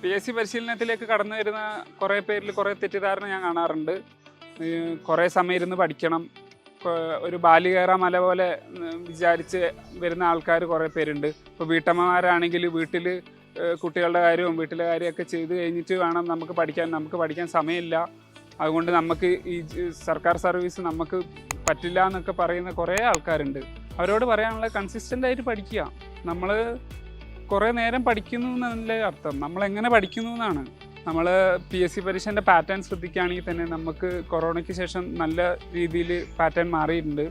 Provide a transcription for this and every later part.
P S C പരിശീലനത്തിലേക്ക് കടന്നു വരുന്ന കുറേ പേരിൽ കുറേ തെറ്റിദ്ധാരണ ഞാൻ കാണാറുണ്ട്. കുറേ സമയം ഇരുന്ന് പഠിക്കണം. ഒരു ബാലികേറ മല പോലെ വിചാരിച്ച് വരുന്ന ആൾക്കാർ കുറേ പേരുണ്ട്. ഇപ്പോൾ വീട്ടമ്മമാരാണെങ്കിൽ വീട്ടിൽ കുട്ടികളുടെ കാര്യവും വീട്ടിലെ കാര്യമൊക്കെ ചെയ്ത് കഴിഞ്ഞിട്ട് വേണം നമുക്ക് പഠിക്കാൻ. നമുക്ക് പഠിക്കാൻ സമയമില്ല. അതുകൊണ്ട് നമുക്ക് ഈ സർക്കാർ സർവീസ് നമുക്ക് പറ്റില്ല എന്നൊക്കെ പറയുന്ന കുറേ ആൾക്കാരുണ്ട്. അവരോട് പറയാനുള്ള കൺസിസ്റ്റന്റ് ആയിട്ട് പഠിക്കുക. നമ്മൾ കുറേ നേരം പഠിക്കുന്നു എന്നല്ല അർത്ഥം. നമ്മൾ എങ്ങനെ പഠിക്കുന്നു എന്നാണ്. നമ്മൾ പി എസ് സി പരീക്ഷന്റെ പാറ്റേൺ ശ്രദ്ധിക്കുകയാണെങ്കിൽ തന്നെ നമുക്ക് കൊറോണയ്ക്ക് ശേഷം നല്ല രീതിയിൽ പാറ്റേൺ മാറിയിട്ടുണ്ട്.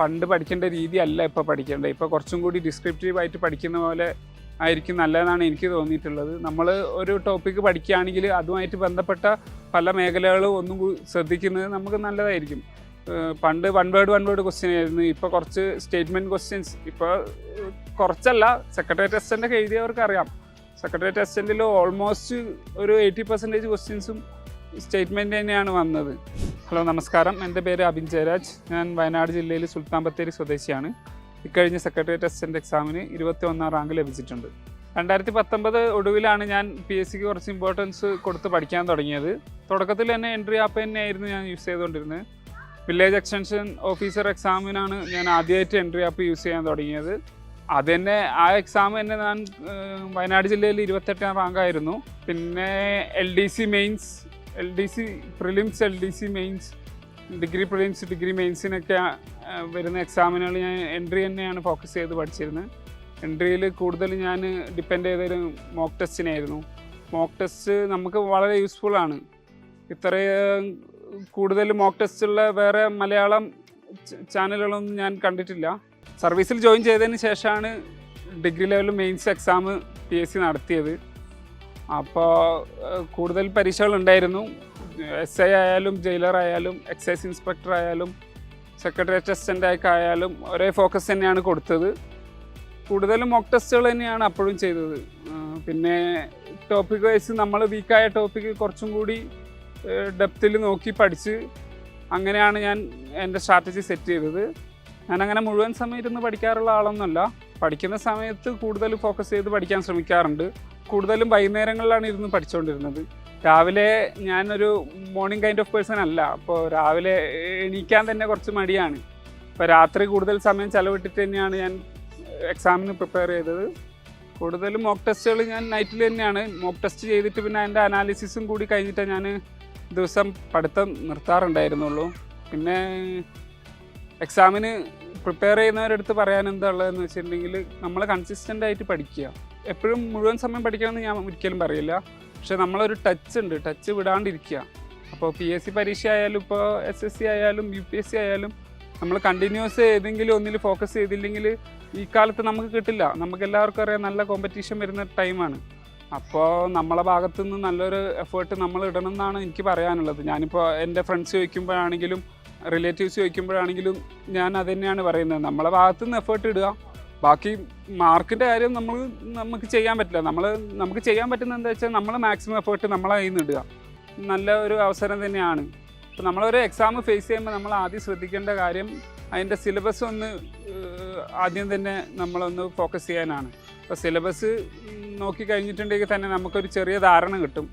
പണ്ട് പഠിക്കേണ്ട രീതി അല്ല ഇപ്പോൾ പഠിക്കേണ്ടത്. ഇപ്പോൾ കുറച്ചും കൂടി ഡിസ്ക്രിപ്റ്റീവായിട്ട് പഠിക്കുന്ന പോലെ ആയിരിക്കും നല്ലതെന്നാണ് എനിക്ക് തോന്നിയിട്ടുള്ളത്. നമ്മൾ ഒരു ടോപ്പിക്ക് പഠിക്കുകയാണെങ്കിൽ അതുമായിട്ട് ബന്ധപ്പെട്ട പല മേഖലകളും ഒന്നും ശ്രദ്ധിക്കുന്നത് നമുക്ക് നല്ലതായിരിക്കും. പണ്ട് one word one word question ആയിരുന്നു. ഇപ്പോൾ കുറച്ച് സ്റ്റേറ്റ്മെന്റ് ക്വസ്റ്റ്യൻസ് ഇപ്പോൾ കുറച്ചല്ല സെക്രട്ടേറിയറ്റ് അസിസ്റ്റന്റ് ഒക്കെ എഴുതിയവർക്ക് അറിയാം. സെക്രട്ടേറിയറ്റ് അസിസ്റ്റന്റിൽ ഓൾമോസ്റ്റ് ഒരു എയ്റ്റി പെർസെന്റേജ് ക്വസ്റ്റ്യൻസും സ്റ്റേറ്റ്മെന്റ് തന്നെയാണ് വന്നത്. ഹലോ നമസ്കാരം. എന്റെ പേര് അബിൻ ജയരാജ്. ഞാൻ വയനാട് ജില്ലയിൽ സുൽത്താൻ ബത്തേരി സ്വദേശിയാണ്. ഇക്കഴിഞ്ഞ സെക്രട്ടേറിയറ്റ് അസിസ്റ്റന്റ് എക്സാമിന് ഇരുപത്തി ഒന്നാം റാങ്ക് ലഭിച്ചിട്ടുണ്ട്. രണ്ടായിരത്തി പത്തൊമ്പത് ഒടുവിലാണ് ഞാൻ പി എസ് സിക്ക് കുറച്ച് ഇമ്പോർട്ടൻസ് കൊടുത്ത് പഠിക്കാൻ തുടങ്ങിയത്. തുടക്കത്തിൽ തന്നെ എൻട്രി ആപ്പ് തന്നെയായിരുന്നു ഞാൻ യൂസ് ചെയ്തുകൊണ്ടിരുന്നത്. വില്ലേജ് എക്സ്റ്റൻഷൻ ഓഫീസർ എക്സാമിനാണ് ഞാൻ ആദ്യമായിട്ട് എൻട്രി ആപ്പ് യൂസ് ചെയ്യാൻ തുടങ്ങിയത്. അത് തന്നെ ആ എക്സാം തന്നെ ഞാൻ വയനാട് ജില്ലയിൽ ഇരുപത്തെട്ടാം റാങ്കായിരുന്നു പിന്നെ L D C mains L D C prelims L D C mains degree prelims degree മെയിൻസിനൊക്കെ വരുന്ന എക്സാമിനുകൾ ഞാൻ എൻട്രി തന്നെയാണ് ഫോക്കസ് ചെയ്ത് പഠിച്ചിരുന്നത്. എൻട്രിയിൽ കൂടുതൽ ഞാൻ ഡിപ്പെൻഡ് ചെയ്തൊരു മോക്ക് ടെസ്റ്റിനായിരുന്നു മോക്ക് ടെസ്റ്റ് നമുക്ക് വളരെ യൂസ്ഫുൾ ആണ്. ഇത്രയും കൂടുതൽ മോക്ക് ടെസ്റ്റുള്ള വേറെ മലയാളം ചാനലുകളൊന്നും ഞാൻ കണ്ടിട്ടില്ല. സർവീസിൽ ജോയിൻ ചെയ്തതിന് ശേഷമാണ് degree level mains exam P S C നടത്തിയത്. അപ്പോൾ കൂടുതൽ പരീക്ഷകൾ ഉണ്ടായിരുന്നു. എസ് ഐ ആയാലും ജയിലർ ആയാലും എക്സൈസ് ഇൻസ്പെക്ടർ ആയാലും സെക്രട്ടേറിയറ്റ് അസിസ്റ്റന്റ് ആയാലും ഒരേ ഫോക്കസ് തന്നെയാണ് കൊടുത്തത്. കൂടുതലും മോക്ക് ടെസ്റ്റുകൾ തന്നെയാണ് അപ്പോഴും ചെയ്തത്. പിന്നെ ടോപ്പിക് വൈസ് നമ്മൾ വീക്കായ ടോപ്പിക്ക് കുറച്ചും കൂടി ഡെപ്തിൽ നോക്കി പഠിച്ച് അങ്ങനെയാണ് ഞാൻ എന്റെ സ്ട്രാറ്റജി സെറ്റ് ചെയ്തത്. ഞാനങ്ങനെ മുഴുവൻ സമയം ഇരുന്ന് പഠിക്കാറുള്ള ആളൊന്നുമല്ല. പഠിക്കുന്ന സമയത്ത് കൂടുതൽ ഫോക്കസ് ചെയ്ത് പഠിക്കാൻ ശ്രമിക്കാറുണ്ട്. കൂടുതലും വൈകുന്നേരങ്ങളിലാണ് ഇരുന്ന് പഠിച്ചുകൊണ്ടിരുന്നത് രാവിലെ ഞാനൊരു മോർണിംഗ് കൈൻഡ് ഓഫ് പേഴ്സൺ അല്ല. അപ്പോൾ രാവിലെ എണീക്കാൻ തന്നെ കുറച്ച് മടിയാണ്. അപ്പോൾ രാത്രി കൂടുതൽ സമയം ചെലവിട്ടിട്ട് തന്നെയാണ് ഞാൻ എക്സാമിന് പ്രിപ്പയർ ചെയ്തത്. കൂടുതലും മോക്ക് ടെസ്റ്റുകൾ ഞാൻ നൈറ്റിൽ തന്നെയാണ്. മോക്ക് ടെസ്റ്റ് ചെയ്തിട്ട് പിന്നെ അതിന്റെ അനാലിസിസും കൂടി കഴിഞ്ഞിട്ട് ഞാൻ ദിവസം പഠിത്തം നിർത്താറുണ്ടായിരുന്നുള്ളൂ. പിന്നെ എക്സാമിന് പ്രിപ്പയർ ചെയ്യുന്നവരടുത്ത് പറയാൻ എന്താ ഉള്ളതെന്ന് വെച്ചിട്ടുണ്ടെങ്കിൽ നമ്മൾ കൺസിസ്റ്റന്റ് ആയിട്ട് പഠിക്കുക. എപ്പോഴും മുഴുവൻ സമയം പഠിക്കണമെന്ന് ഞാൻ ഒരിക്കലും പറയില്ല. പക്ഷെ നമ്മളൊരു ടച്ച് ഉണ്ട്. ടച്ച് വിടാണ്ടിരിക്കുക. അപ്പോൾ പി എസ് സി പരീക്ഷ ആയാലും ഇപ്പോൾ എസ് എസ് സി ആയാലും യു പി എസ് സി ആയാലും നമ്മൾ കണ്ടിന്യൂസ് ഏതെങ്കിലും ഒന്നിൽ ഫോക്കസ് ചെയ്തില്ലെങ്കിൽ ഈ കാലത്ത് നമുക്ക് കിട്ടില്ല. നമുക്ക് എല്ലാവർക്കും അറിയാം നല്ല കോമ്പറ്റീഷൻ വരുന്ന ടൈമാണ് അപ്പോൾ നമ്മളെ ഭാഗത്തുനിന്ന് നല്ലൊരു എഫേർട്ട് നമ്മൾ ഇടണം എന്നാണ് എനിക്ക് പറയാനുള്ളത്. ഞാനിപ്പോൾ എന്റെ ഫ്രണ്ട്സ് ചോദിക്കുമ്പോഴാണെങ്കിലും റിലേറ്റീവ്സ് ചോദിക്കുമ്പോഴാണെങ്കിലും ഞാൻ അത് തന്നെയാണ് പറയുന്നത്. നമ്മളെ ഭാഗത്തു നിന്ന് എഫേർട്ട് ഇടുക. ബാക്കി മാർക്കിന്റെ കാര്യം നമ്മൾ നമുക്ക് ചെയ്യാൻ പറ്റില്ല. നമ്മൾ നമുക്ക് ചെയ്യാൻ പറ്റുന്ന എന്താ വെച്ചാൽ നമ്മൾ മാക്സിമം എഫേർട്ട് നമ്മളെ കയ്യിൽ നിന്ന് ഇടുക. നല്ല ഒരു അവസരം തന്നെയാണ്. ഇപ്പം നമ്മളൊരു എക്സാം ഫേസ് ചെയ്യുമ്പോൾ നമ്മൾ ആദ്യം ശ്രദ്ധിക്കേണ്ട കാര്യം അതിന്റെ സിലബസ് ഒന്ന് ആദ്യം തന്നെ നമ്മളൊന്ന് ഫോക്കസ് ചെയ്യാനാണ്. അപ്പോൾ സിലബസ് നോക്കി കഴിഞ്ഞിട്ടുണ്ടെങ്കിൽ തന്നെ നമുക്കൊരു ചെറിയ ധാരണ കിട്ടും.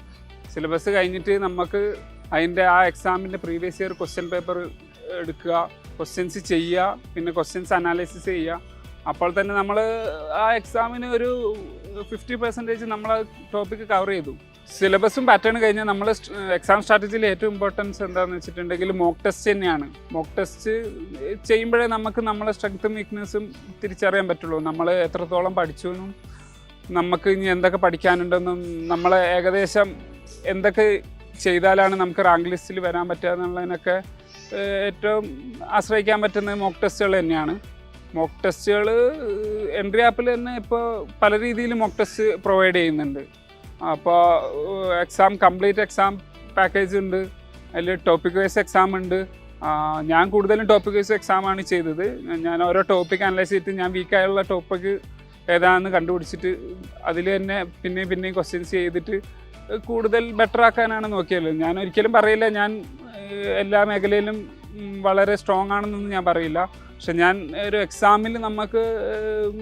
സിലബസ് കഴിഞ്ഞിട്ട് നമുക്ക് അതിന്റെ ആ എക്സാമിന്റെ പ്രീവിയസ് ഇയർ ക്വസ്റ്റ്യൻ പേപ്പർ എടുക്കുക ക്വസ്റ്റ്യൻസ് ചെയ്യുക പിന്നെ ക്വസ്റ്റ്യൻസ് അനാലിസിസ് ചെയ്യുക. അപ്പോൾ തന്നെ നമ്മൾ ആ എക്സാമിന് ഒരു ഫിഫ്റ്റി പെർസെന്റേജ് നമ്മൾ ആ ടോപ്പിക്ക് കവർ ചെയ്തു സിലബസും പാറ്റേൺ കഴിഞ്ഞാൽ നമ്മൾ എക്സാം സ്ട്രാറ്റജിയിൽ ഏറ്റവും ഇമ്പോർട്ടൻസ് എന്താണെന്ന് വെച്ചിട്ടുണ്ടെങ്കിൽ മോക്ക് ടെസ്റ്റ് തന്നെയാണ്. മോക്ക് ടെസ്റ്റ് ചെയ്യുമ്പോഴേ നമുക്ക് നമ്മളെ സ്ട്രെങ്ത്തും വീക്ക്നെസ്സും തിരിച്ചറിയാൻ പറ്റുള്ളൂ. നമ്മൾ എത്രത്തോളം പഠിച്ചു എന്നും നമുക്ക് ഇനി എന്തൊക്കെ പഠിക്കാനുണ്ടെന്നും നമ്മളെ ഏകദേശം എന്തൊക്കെ ചെയ്താലാണ് നമുക്ക് റാങ്ക് ലിസ്റ്റിൽ വരാൻ പറ്റുക എന്നുള്ളതിനൊക്കെ ഏറ്റവും ആശ്രയിക്കാൻ പറ്റുന്നത് മോക്ക് ടെസ്റ്റുകൾ തന്നെയാണ്. മോക്ക് ടെസ്റ്റുകൾ എൻട്രി ആപ്പിൽ തന്നെ ഇപ്പോൾ പല രീതിയിൽ മോക്ക് ടെസ്റ്റ് പ്രൊവൈഡ് ചെയ്യുന്നുണ്ട്. അപ്പോൾ എക്സാം കംപ്ലീറ്റ് എക്സാം പാക്കേജ് ഉണ്ട്. അതിൽ ടോപ്പിക് വൈസ് എക്സാം ഉണ്ട്. ഞാൻ കൂടുതലും ടോപ്പിക് വൈസ് എക്സാമാണ് ചെയ്തത്. ഞാൻ ഓരോ ടോപ്പിക് അനലൈസ് ചെയ്തിട്ട് ഞാൻ വീക്കായുള്ള ടോപ്പിക് ഏതാണെന്ന് കണ്ടുപിടിച്ചിട്ട് അതിൽ തന്നെ പിന്നെയും പിന്നെയും ക്വസ്റ്റ്യൻസ് ചെയ്തിട്ട് കൂടുതൽ ബെറ്റർ ആക്കാനാണ് നോക്കിയത്. ഞാൻ ഒരിക്കലും പറയില്ല ഞാൻ എല്ലാ മേഖലയിലും വളരെ സ്ട്രോങ് ആണെന്നൊന്നും ഞാൻ പറയില്ല. പക്ഷെ ഞാൻ ഒരു എക്സാമിൽ നമുക്ക്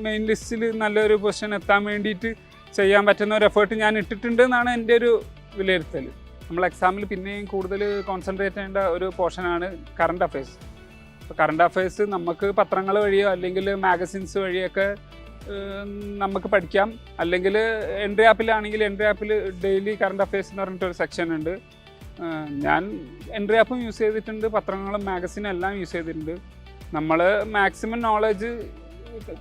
മെയിൻ ലിസ്റ്റിൽ നല്ലൊരു പൊസിഷൻ എത്താൻ വേണ്ടിയിട്ട് ചെയ്യാൻ പറ്റുന്ന ഒരു എഫേർട്ട് ഞാൻ ഇട്ടിട്ടുണ്ട് എന്നാണ് എന്റെ ഒരു വിലയിരുത്തൽ. നമ്മൾ എക്സാമിൽ പിന്നെയും കൂടുതൽ കോൺസെൻട്രേറ്റ് ചെയ്യേണ്ട ഒരു പോർഷനാണ് കറണ്ട് അഫയേഴ്സ് അപ്പോൾ കറണ്ട് അഫയേഴ്സ് നമുക്ക് പത്രങ്ങൾ വഴിയോ അല്ലെങ്കിൽ മാഗസിൻസ് വഴിയൊക്കെ നമുക്ക് പഠിക്കാം. അല്ലെങ്കിൽ എൻട്രി ആപ്പിലാണെങ്കിൽ എൻട്രി ആപ്പിൽ ഡെയിലി കറണ്ട് അഫയേഴ്സ് എന്ന് പറഞ്ഞിട്ട് ഒരു സെക്ഷൻ ഉണ്ട്. ഞാൻ എൻട്രി ആപ്പും യൂസ് ചെയ്തിട്ടുണ്ട്. പത്രങ്ങളും മാഗസിനും എല്ലാം യൂസ് ചെയ്തിട്ടുണ്ട്. നമ്മൾ മാക്സിമം നോളജ്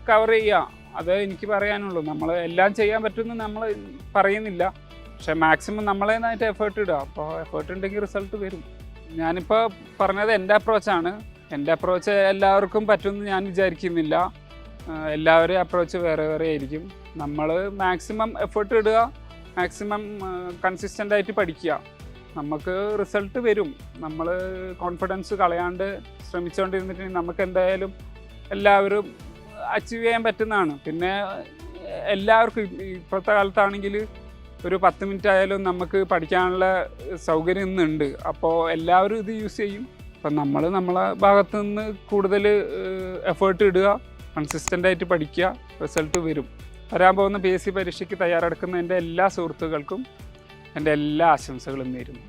കവർ ചെയ്യുക അത് എനിക്ക് പറയാനുള്ളൂ. നമ്മൾ എല്ലാം ചെയ്യാൻ പറ്റുമെന്ന് നമ്മൾ പറയുന്നില്ല. പക്ഷെ മാക്സിമം നമ്മളേതായിട്ട് എഫേർട്ട് ഇടുക. അപ്പോൾ എഫേർട്ട് ഉണ്ടെങ്കിൽ റിസൾട്ട് വരും. ഞാനിപ്പോൾ പറഞ്ഞത് എന്റെ അപ്രോച്ചാണ് എന്റെ അപ്രോച്ച് എല്ലാവർക്കും പറ്റുമെന്ന് ഞാൻ വിചാരിക്കുന്നില്ല. ആഹ് എല്ലാവരുടെയും അപ്രോച്ച് വേറെ വേറെ ആയിരിക്കും. നമ്മൾ മാക്സിമം എഫേർട്ട് ഇടുക മാക്സിമം കൺസിസ്റ്റന്റ് ആയിട്ട് പഠിക്കുക. നമുക്ക് റിസൾട്ട് വരും. നമ്മൾ കോൺഫിഡൻസ് കളയാണ്ട് ശ്രമിച്ചുകൊണ്ടിരുന്നിട്ടുണ്ടെങ്കിൽ നമുക്ക് എന്തായാലും എല്ലാവരും അച്ചീവ് ചെയ്യാൻ പറ്റുന്നതാണ്. പിന്നെ എല്ലാവർക്കും ഇപ്പോഴത്തെ കാലത്താണെങ്കിൽ ഒരു പത്ത് മിനിറ്റ് ആയാലും നമുക്ക് പഠിക്കാനുള്ള സൗകര്യം ഇന്നുണ്ട്. അപ്പോൾ എല്ലാവരും ഇത് യൂസ് ചെയ്യും. അപ്പം നമ്മൾ നമ്മളെ ഭാഗത്തുനിന്ന് കൂടുതൽ എഫേർട്ട് ഇടുക. കൺസിസ്റ്റന്റ് ആയിട്ട് പഠിക്കുക റിസൾട്ട് വരും. വരാൻ പോകുന്ന പി എസ് സി പരീക്ഷയ്ക്ക് തയ്യാറെടുക്കുന്ന എന്റെ എല്ലാ സുഹൃത്തുക്കൾക്കും എന്റെ എല്ലാ ആശംസകളും നേരുന്നു.